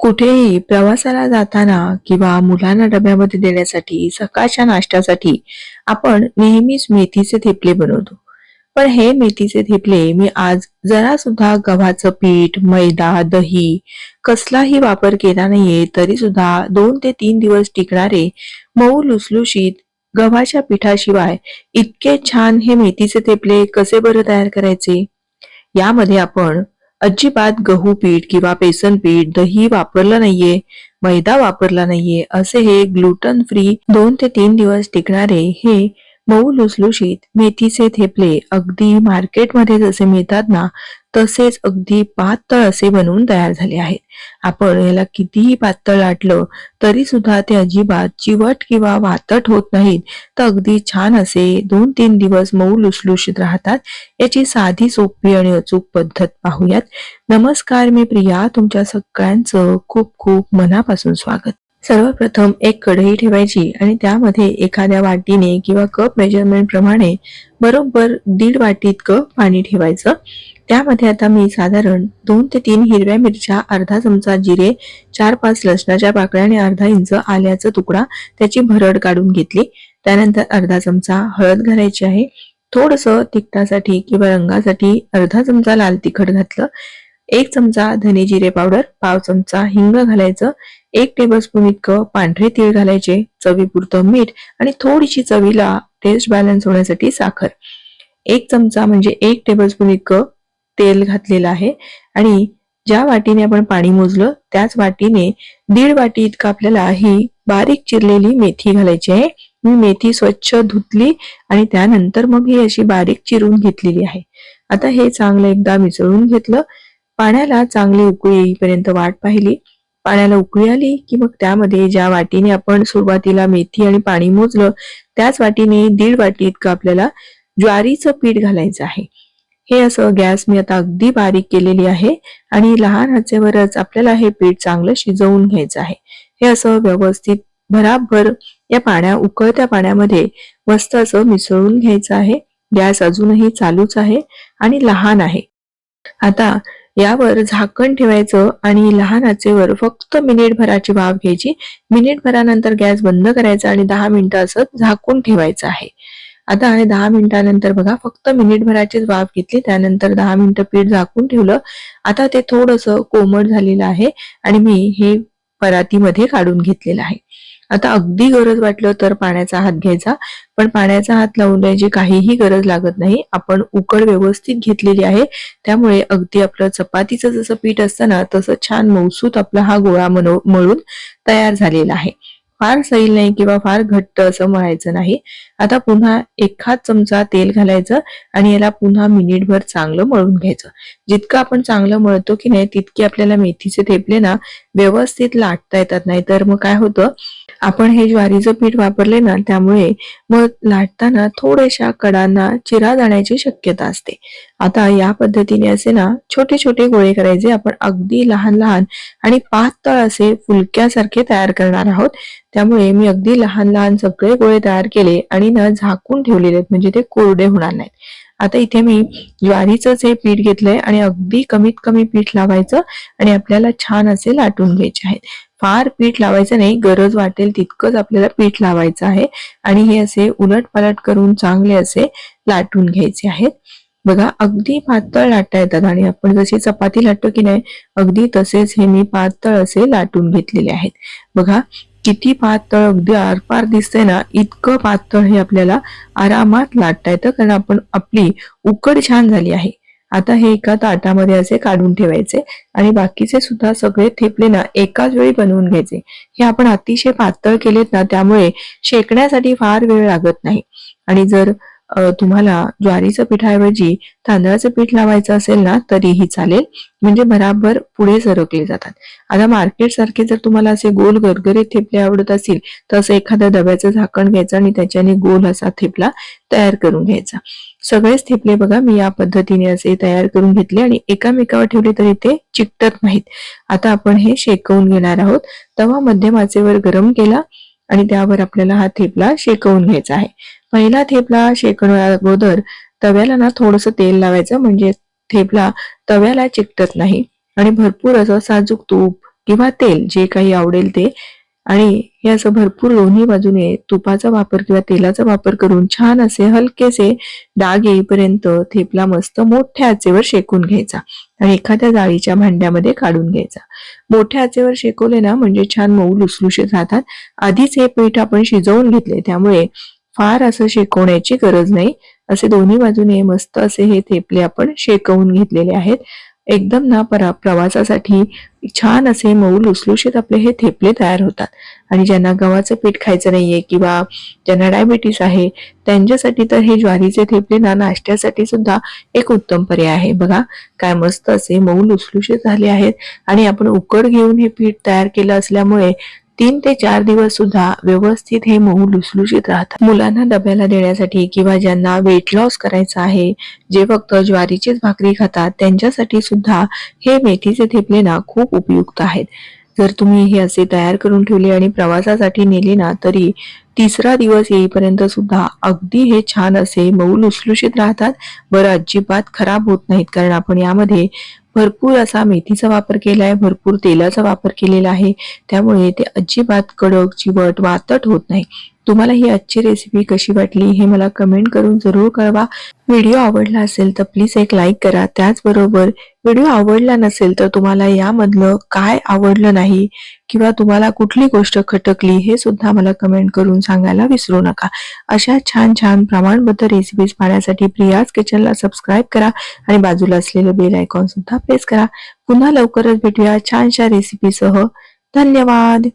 कुठेही प्रवासाला जाताना किंवा मुलांना डब्यामध्ये देण्यासाठी सकाळच्या नाश्त्यासाठी आपण नेहमीच मेथीचे थेपले बनवतो. पण हे मेथीचे थेपले मी आज जरा सुद्धा गव्हाचं पीठ मैदा दही कसलाही वापर केला नाहीये तरी सुद्धा दोन ते तीन दिवस टिकणारे मऊ लुसलुशीत गव्हाच्या पिठाशिवाय इतके छान हे मेथीचे थेपले कसे बरं तयार करायचे? यामध्ये आपण अजिबात गहू पीठ किंवा बेसन पीठ दही वापरलं नाहीये मैदा वापरला नाहीये असे हे ग्लुटन फ्री दोन ते तीन दिवस टिकणारे हे मऊ लुसलुशीत मेथीचे थेपले अगदी मार्केटमध्ये जसे मिळतात ना तसेच अगदी पातळ असे बनवून तयार झाले आहेत. आपण याला कितीही पातळ लाटलं तरी सुद्धा ते अजिबात चिवट किंवा वातट होत नाहीत. तर अगदी छान असे दोन तीन दिवस मऊ लुसलुशीत राहतात. याची साधी सोपी आणि अचूक पद्धत पाहूयात. नमस्कार मी प्रिया तुमच्या सगळ्यांचं खूप खूप मनापासून स्वागत. सर्वप्रथम एक कढई ठेवायची आणि त्यामध्ये एखाद्या वाटीने किंवा कप मेजरमेंट प्रमाणे बरोबर दीड वाटी इतकं पाणी ठेवायचं. त्यामध्ये आता मी साधारण दोन ते तीन हिरव्या मिरच्या अर्धा चमचा जिरे चार पाच लसणाच्या पाकळ्या आणि अर्धा इंच आल्याचा तुकडा त्याची भरड काढून घेतली. त्यानंतर अर्धा चमचा हळद घालायची आहे. थोडस तिखटासाठी किंवा रंगासाठी अर्धा चमचा लाल तिखट घातलं. एक चमचा धने जिरे पावडर पाव चमचा हिंग घालायचं. एक टेबलस्पून इतकं पांढरे तीळ घालायचे चवीपुरतं मीठ आणि थोडीशी चवीला टेस्ट बॅलन्स होण्यासाठी साखर. एक चमचा म्हणजे एक टेबलस्पून इतकं तेल घातलेलं आहे. आणि ज्या वाटीने आपण पाणी मोजलं त्याच वाटीने दीड वाटी इतकं आपल्याला ही बारीक चिरलेली मेथी घालायची आहे. मी मेथी स्वच्छ धुतली आणि त्यानंतर मग ही अशी बारीक चिरून घेतलेली आहे. आता हे चांगलं एकदा मिसळून घेतलं. पाण्याला चांगली उकळी येईपर्यंत वाट पाहिली. पाण्याला उकळी आली की मग त्यामध्ये ज्या वाटीने आपण सुरुवातीला मेथी आणि पाणी मोजलं त्याच वाटीने दीड वाटी इतकं आपल्याला ज्वारीचं पीठ घालायचं आहे. हे असं गॅस मी आता अगदी बारीक केलेली आहे आणि लहान हाचेवरच आपल्याला हे पीठ चांगलं शिजवून घ्यायचं आहे. हे असं व्यवस्थित भराभर या पाण्या उकळत्या पाण्यामध्ये मस्त असं मिसळून घ्यायचं आहे. गॅस अजूनही चालूच आहे आणि लहान आहे. आता यावर झाकण ठेवायचं आणि लहान आचेवर फक्त मिनिटभराची वाफ घ्यायची. मिनिट भरानंतर गॅस बंद करायचा आणि दहा मिनिटं असं झाकून ठेवायचं आहे. आता आणि दहा मिनिटानंतर बघा फक्त मिनिटभराचीच वाफ घेतली त्यानंतर दहा मिनिटं पीठ झाकून ठेवलं. आता ते थोडस कोमट झालेलं आहे आणि मी हे परातीमध्ये काढून घेतलेलं आहे. आता अगदी गरज वाटलं तर पाण्याचा हात घ्यायचा पण पाण्याचा हात लावून द्यायची काहीही गरज लागत नाही. आपण उकड व्यवस्थित घेतलेली आहे. त्यामुळे अगदी आपलं चपातीचं जसं पीठ असतं ना तसं छान मौसूत आपला हा गोळा मनो मळून तयार झालेला आहे. फार सैल नाही किंवा फार घट्ट असं मळायचं नाही. आता पुन्हा एखाद चमचा तेल घालायचं आणि याला पुन्हा मिनिटभर चांगलं मळून घ्यायचं. जितकं आपण चांगलं मळतो की नाही तितके आपल्याला मेथीचे थेपले ना व्यवस्थित लाटता येतात. नाही तर मग काय होतं आपण हे ज्वारीचं पीठ वापरले ना त्यामुळे मग लाटताना थोड्याशा कडांना चिरा जाण्याची शक्यता असते. आता या पद्धतीने असे ना छोटे छोटे गोळे करायचे. आपण अगदी लहान लहान आणि पातळ असे फुलक्यासारखे तयार करणार आहोत. त्यामुळे मी अगदी लहान लहान सगळे गोळे तयार केले आणि ना झाकून ठेवलेले आहेत. म्हणजे ते कोरडे होणार नाहीत. आता इथे मी ज्वारीचंच हे पीठ घेतलंय आणि अगदी कमीत कमी पीठ लावायचं आणि आपल्याला छान असे लाटून घ्यायचे आहेत. फार पीठ लावायचं नाही गरज वाटेल तितकंच आपल्याला पीठ लावायचं आहे आणि हे असे उलट पालट करून चांगले असे लाटून घ्यायचे आहेत. बघा अगदी पातळ लाटता येतात आणि आपण जशी चपाती लाटतो की नाही अगदी तसेच हे मी पातळ असे लाटून घेतलेले आहेत. बघा किती पातळ अगदी आरपार दिसते ना इतकं पातळ हे आपल्याला आरामात लाटता येतं. कारण आपण आपली उकड छान झाली आहे. आता हे एका ताटामध्ये असे काढून ठेवायचे आणि बाकीचे सुद्धा सगळे ठेपले ना एकाच वेळी बनवून घ्यायचे. हे आपण अतिशय पातळ केलेत ना त्यामुळे शेकण्यासाठी फार वेळ लागत नाही. आणि जर तुम्हाला ज्वारीचं पिठाऐवजी तांदळाचं पीठ लावायचं असेल ना तरीही चालेल. म्हणजे बराबर पुढे सरकले जातात. आता मार्केट सारखे जर तुम्हाला असे गोल गरगरीत थेपले आवडत असतील तर असं एखाद्या डब्याचं झाकण घ्यायचं आणि त्याच्याने गोल असा थेपला तयार करून घ्यायचा. सगळेच थेपले बघा मी या पद्धतीने असे तयार करून घेतले आणि एकामेकावर ठेवले तरी ते चिकटत नाहीत. आता आपण हे शेकवून घेणार आहोत. तवा मध्यम आचेवर गरम केला आणि त्यावर आपल्याला हा थेपला शेकवून घ्यायचा आहे. पहिला थेपला शेकण्याअगोदर तव्याला ना थोडस तेल लावायचं म्हणजे थेपला तव्याला चिकटत नाही. आणि भरपूर असं साजूक तूप किंवा तेल जे काही आवडेल ते. आणि हे असं भरपूर दोन्ही बाजूने तुपाचा वापर किंवा तेलाचा वापर करून छान असे हलकेसे डाग येईपर्यंत थेपला मस्त मोठ्या आचेवर शेकून घ्यायचा आणि एखाद्या जाळीच्या भांड्यामध्ये काढून घ्यायचा. मोठ्या आचेवर शेकवले ना म्हणजे छान मऊ लुसलुशीत राहतात. आधीच हे पीठ आपण शिजवून घेतले त्यामुळे फार असं शेकवण्याची गरज नाही. असे दोन्ही बाजूने मस्त असे हे थेपले आपण शेकवून घेतलेले आहेत. एकदम ना परा प्रवासासाठी छान असे मऊ लुसलुशीत आपले हे थेपले तयार होतात. आणि ज्यांना गव्हाचं पीठ खायचं नाहीये किंवा ज्यांना डायबिटीस आहे त्यांच्यासाठी तर हे ज्वारीचे थेपले ना नाश्त्यासाठी सुद्धा एक उत्तम पर्याय आहे. बघा काय मस्त असे मऊ लुसलुशीत झाले आहेत. आणि आपण उकड घेऊन हे पीठ तयार केलं असल्यामुळे तीन ते चार दिवस सुद्धा व्यवस्थित हे मऊ लुसलुशीत राहतात. मुलांना डब्याला देण्यासाठी किंवा ज्यांना वेट लॉस करायचं आहे जे फक्त ज्वारीचीच भाकरी खातात त्यांच्यासाठी सुद्धा हे मेथीचे थेपले ना खूप उपयुक्त आहेत. जर तुम्ही हे असे तयार करून ठेवले आणि प्रवासासाठी नेले ना तरी तिसरा दिवस येईपर्यंत सुद्धा अगदी हे छान असे मऊ लुसलुशीत राहतात. बरं अजिबात खराब होत नाहीत कारण आपण यामध्ये भरपूर असा मेथीचा वापर केला आहे भरपूर तेलाचा वापर केलेला आहे. त्यामुळे ते अजिबात कडक चिवट वातट होत नाही. तुम्हाला ही आजची रेसिपी कशी वाटली हे मला कमेंट करून जरूर कळवा. व्हिडिओ आवडला असेल तर प्लीज एक लाईक करा. त्याचबरोबर व्हिडिओ आवडला नसेल तर तुम्हाला यामधलं काय आवडलं नाही किंवा तुम्हाला कुठली गोष्ट खटकली हे सुद्धा मला कमेंट करून सांगायला विसरू नका. अशा छान छान प्रमाणबद्ध रेसिपीज पाहण्यासाठी प्रियाज किचनला सबस्क्राईब करा आणि बाजूला असलेलं बेल आयकॉन सुद्धा प्रेस करा. पुन्हा लवकरच भेटूया छानशा रेसिपीसह धन्यवाद!